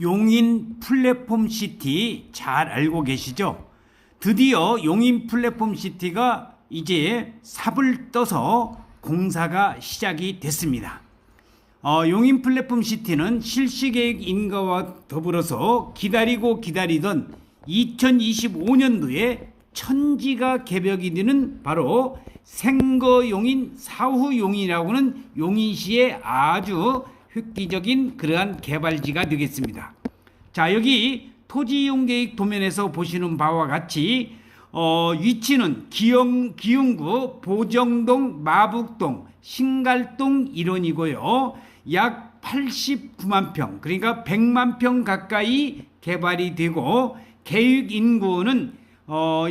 용인 플랫폼 시티 잘 알고 계시죠? 드디어 용인 플랫폼 시티가 이제 삽을 떠서 공사가 시작이 됐습니다. 어, 용인 플랫폼 시티는 실시계획 인가와 더불어서 기다리고 기다리던 2025년도에 천지가 개벽이 되는 바로 생거 용인 사후 용인이라고는 용인시의 아주 획기적인 그러한 개발지가 되겠습니다. 자 여기 토지 이용 계획 도면에서 보시는 바와 같이 어, 위치는 기영, 기흥구 보정동 마북동 신갈동 일원이고요. 약 89만 평 그러니까 100만 평 가까이 개발이 되고 계획 인구는 어,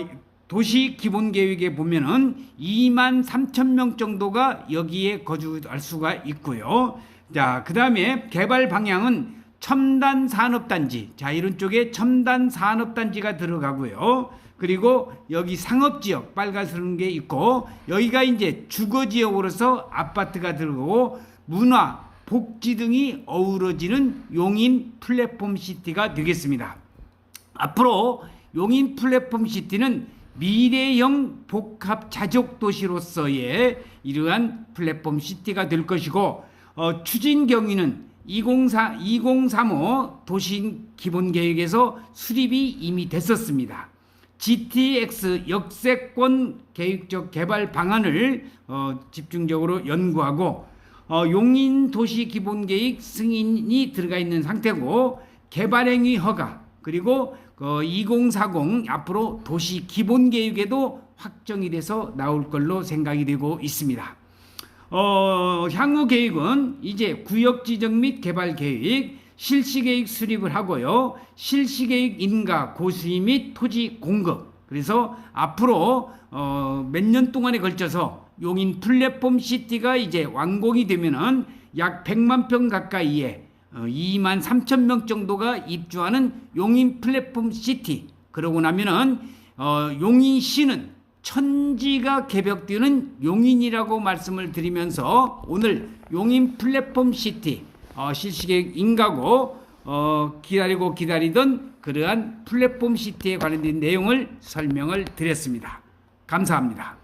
도시 기본 계획에 보면은 2만 3천 명 정도가 여기에 거주할 수가 있고요. 자, 그 다음에 개발 방향은 첨단 산업단지. 자, 이런 쪽에 첨단 산업단지가 들어가고요. 그리고 여기 상업지역 빨간색인 게 있고 여기가 이제 주거지역으로서 아파트가 들어가고 문화, 복지 등이 어우러지는 용인 플랫폼 시티가 되겠습니다. 앞으로 용인 플랫폼 시티는 미래형 복합 자족 도시로서의 이러한 플랫폼 시티가 될 것이고 어, 추진 경위는 2004, 2035 도시 기본 계획에서 수립이 이미 됐었습니다. GTX 역세권 계획적 개발 방안을 어, 집중적으로 연구하고 어, 용인 도시 기본 계획 승인이 들어가 있는 상태고 개발행위 허가 그리고 어, 2040 앞으로 도시 기본 계획에도 확정이 돼서 나올 걸로 생각이 되고 있습니다. 어, 향후 계획은 이제 구역 지정 및 개발 계획, 실시 계획 수립을 하고요. 실시 계획 인가, 고수위 및 토지 공급. 그래서 앞으로 어, 몇 년 동안에 걸쳐서 용인 플랫폼 시티가 이제 완공이 되면은 약 100만 평 가까이에 어, 2만 3천 명 정도가 입주하는 용인 플랫폼 시티. 그러고 나면은 어, 용인시는 천지가 개벽되는 용인이라고 말씀을 드리면서 오늘 용인 플랫폼 시티 어, 실시계획 인가고 어, 기다리고 기다리던 그러한 플랫폼 시티에 관련된 내용을 설명을 드렸습니다. 감사합니다.